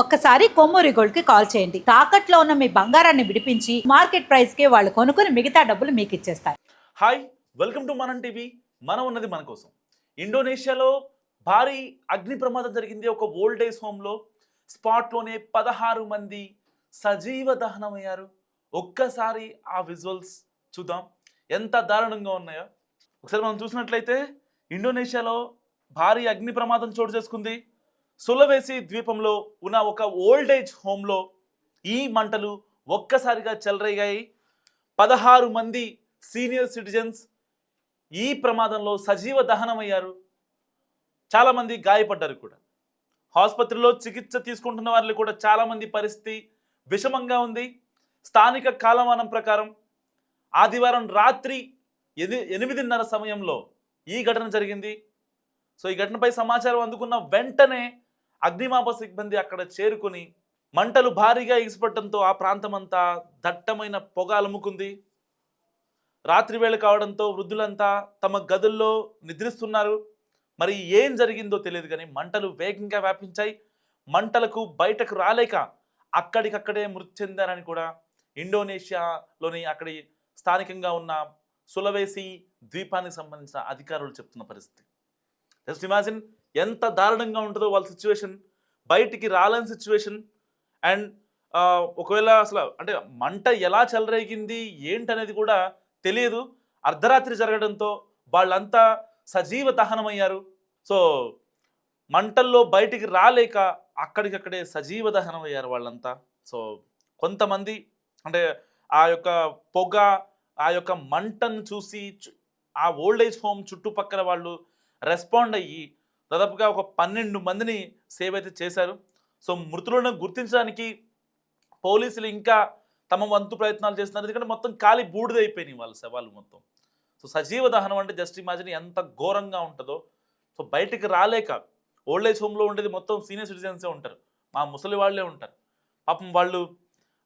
ఒక్కసారి కొమ్మూరి గోల్డ్కి కాల్ చేయండి. తాకట్లో ఉన్న మీ బంగారాన్ని విడిపించి మార్కెట్ ప్రైస్కి వాళ్ళు కొనుక్కుని మిగతా డబ్బులు మీకు ఇచ్చేస్తారు. Hi welcome to Manam TV మనం ఉన్నది మన కోసం. ఇండోనేషియాలో భారీ అగ్ని ప్రమాదం జరిగింది. ఒక ఓల్డేజ్ హోమ్లో స్పాట్లోనే పదహారు మంది సజీవ దహనమయ్యారు. ఒక్కసారి ఆ విజువల్స్ చూద్దాం. ఎంత దారుణంగా ఉన్నాయో. ఒకసారి మనం చూసినట్లయితే ఇండోనేషియాలో భారీ అగ్ని ప్రమాదం చోటు చేసుకుంది. సులవేసి ద్వీపంలో ఉన్న ఒక ఓల్డేజ్ హోమ్లో ఈ మంటలు ఒక్కసారిగా చెలరేగాయి. పదహారు మంది సీనియర్ సిటిజన్స్ ఈ ప్రమాదంలో సజీవ దహనమయ్యారు. చాలామంది గాయపడ్డారు కూడా. ఆసుపత్రిలో చికిత్స తీసుకుంటున్న వారిలో కూడా చాలామంది పరిస్థితి విషమంగా ఉంది. స్థానిక కాలమానం ప్రకారం ఆదివారం రాత్రి ఎని ఎనిమిదిన్నర సమయంలో ఈ ఘటన జరిగింది. సో ఈ ఘటనపై సమాచారం అందుకున్న వెంటనే అగ్నిమాప సిబ్బంది అక్కడ చేరుకుని మంటలు భారీగా ఎగిసిపడటంతో ఆ ప్రాంతమంతా దట్టమైన పొగ అలుముకుంది. రాత్రివేళ కావడంతో వృద్ధులంతా తమ గదుల్లో నిద్రిస్తున్నారు. మరి ఏం జరిగిందో తెలియదు కానీ మంటలు వేగంగా వ్యాపించాయి. మంటలకు బయటకు రాలేక అక్కడికక్కడే మృతి చెందారని కూడా ఇండోనేషియాలోని అక్కడి స్థానికంగా ఉన్న సులవేసి ద్వీపానికి సంబంధించిన అధికారులు చెప్తున్న పరిస్థితి. జస్ట్ ఇమాజిన్ ఎంత దారుణంగా ఉంటుందో వాళ్ళ సిచ్యువేషన్ బయటికి రాలేని సిచ్యువేషన్ అండ్ ఒకవేళ అసలు అంటే మంట ఎలా చెలరేగింది ఏంటనేది కూడా తెలియదు. అర్ధరాత్రి జరగడంతో వాళ్ళంతా సజీవ దహనమయ్యారు. సో మంటల్లో బయటికి రాలేక అక్కడికక్కడే సజీవ దహనం అయ్యారు వాళ్ళంతా. సో కొంతమంది అంటే ఆ యొక్క పొగ ఆ యొక్క మంటను చూసి ఆ ఓల్డ్ ఏజ్ హోమ్ చుట్టుపక్కల వాళ్ళు రెస్పాండ్ అయ్యి దాదాపుగా ఒక పన్నెండు మందిని సేవ్ అయితే చేశారు. సో మృతులను గుర్తించడానికి పోలీసులు ఇంకా తమ వంతు ప్రయత్నాలు చేస్తున్నారు. ఎందుకంటే మొత్తం కాలి బూడిదైపోయినాయి వాళ్ళ శవాలు మొత్తం. సో సజీవ దహనం అంటే జస్ట్ ఇమాజిన్ ఎంత ఘోరంగా ఉంటుందో. సో బయటికి రాలేక ఓల్డ్ ఏజ్ హోమ్లో ఉండేది మొత్తం సీనియర్ సిటిజన్సే ఉంటారు. మా ముసలి వాళ్ళే ఉంటారు. పాపం వాళ్ళు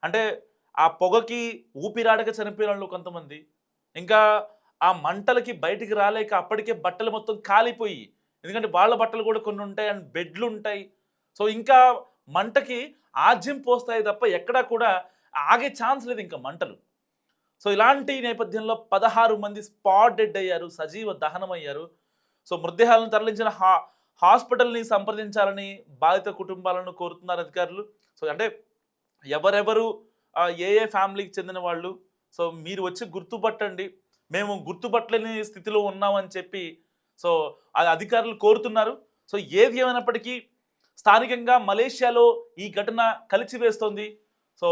అంటే ఆ పొగకి ఊపిరాడక చనిపోయిన వాళ్ళు కొంతమంది. ఇంకా ఆ మంటలకి బయటికి రాలేక అప్పటికే బట్టలు మొత్తం కాలిపోయి ఎందుకంటే వాళ్ళ బట్టలు కూడా కొన్ని ఉంటాయి అండ్ బెడ్లు ఉంటాయి. సో ఇంకా మంటకి ఆజ్యం పోస్తాయి తప్ప ఎక్కడా కూడా ఆగే ఛాన్స్ లేదు ఇంకా మంటలు. సో ఇలాంటి నేపథ్యంలో పదహారు మంది స్పాట్ డెడ్ అయ్యారు సజీవ దహనం అయ్యారు సో మృతదేహాలను తరలించిన హా హాస్పిటల్ని సంప్రదించాలని బాధిత కుటుంబాలను కోరుతున్నారు అధికారులు. సో అంటే ఎవరెవరు ఏ ఏ ఫ్యామిలీకి చెందిన వాళ్ళు. సో మీరు వచ్చి గుర్తుపట్టండి. మేము గుర్తుపట్టలేని స్థితిలో ఉన్నామని చెప్పి సో ఆ అధికారులు కోరుతున్నారు. సో ఏది ఏమైనప్పటికీ స్థానికంగా మలేషియాలో ఈ ఘటన కలిచివేస్తోంది సో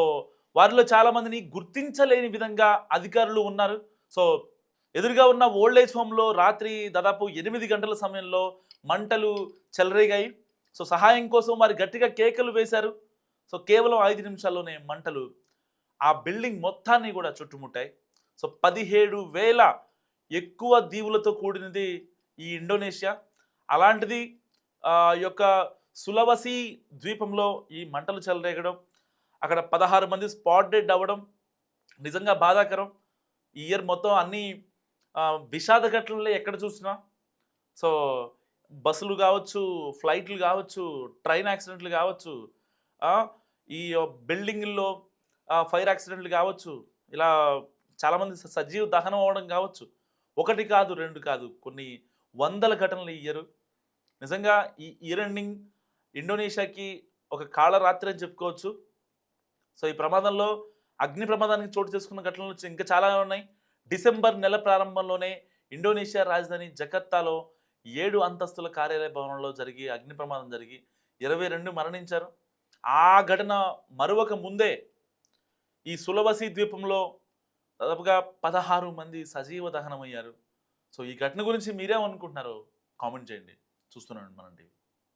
వారిలో చాలామందిని గుర్తించలేని విధంగా అధికారులు ఉన్నారు. సో ఎదురుగా ఉన్న ఓల్డ్ ఏజ్ హోమ్లో రాత్రి దాదాపు ఎనిమిది గంటల సమయంలో మంటలు చెలరేగాయి. సో సహాయం కోసం వారు గట్టిగా కేకలు వేశారు. సో కేవలం ఐదు నిమిషాల్లోనే మంటలు ఆ బిల్డింగ్ మొత్తాన్ని కూడా చుట్టుముట్టాయి. సో పదిహేడు వేల ఎక్కువ దీవులతో కూడినది ఈ ఇండోనేషియా అలాంటిది యొక్క సులవసి ద్వీపంలో ఈ మంటలు చెలరేగడం అక్కడ పదహారు మంది స్పాట్ డెడ్ అవ్వడం నిజంగా బాధాకరం. ఈ ఇయర్ మొత్తం అన్ని విషాద ఘటనలే ఎక్కడ చూసినా. సో బస్సులు కావచ్చు ఫ్లైట్లు కావచ్చు ట్రైన్ యాక్సిడెంట్లు కావచ్చు ఈ బిల్డింగ్ల్లో ఫైర్ యాక్సిడెంట్లు కావచ్చు ఇలా చాలామంది సజీవ దహనం అవ్వడం కావచ్చు. ఒకటి కాదు రెండు కాదు కొన్ని వందల ఘటనలు ఇయ్యరు. నిజంగా ఈ ఇయర్ ఎండింగ్ ఇండోనేషియాకి ఒక కాళరాత్రి అని చెప్పుకోవచ్చు. సో ఈ ప్రమాదంలో అగ్ని ప్రమాదానికి చోటు చేసుకున్న ఘటనలు ఇంకా చాలా ఉన్నాయి. డిసెంబర్ నెల ప్రారంభంలోనే ఇండోనేషియా రాజధాని జకర్తాలో ఏడు అంతస్తుల కార్యాలయ భవనంలో జరిగి అగ్ని ప్రమాదం జరిగి ఇరవై రెండు మరణించారు. ఆ ఘటన మరొక ముందే ఈ సులవసి ద్వీపంలో దాదాపుగా పదహారు మంది సజీవ దహనమయ్యారు. సో ఈ ఘటన గురించి మీరేమనుకుంటున్నారో? కామెంట్ చేయండి. చూస్తున్నాను మనం టీవీ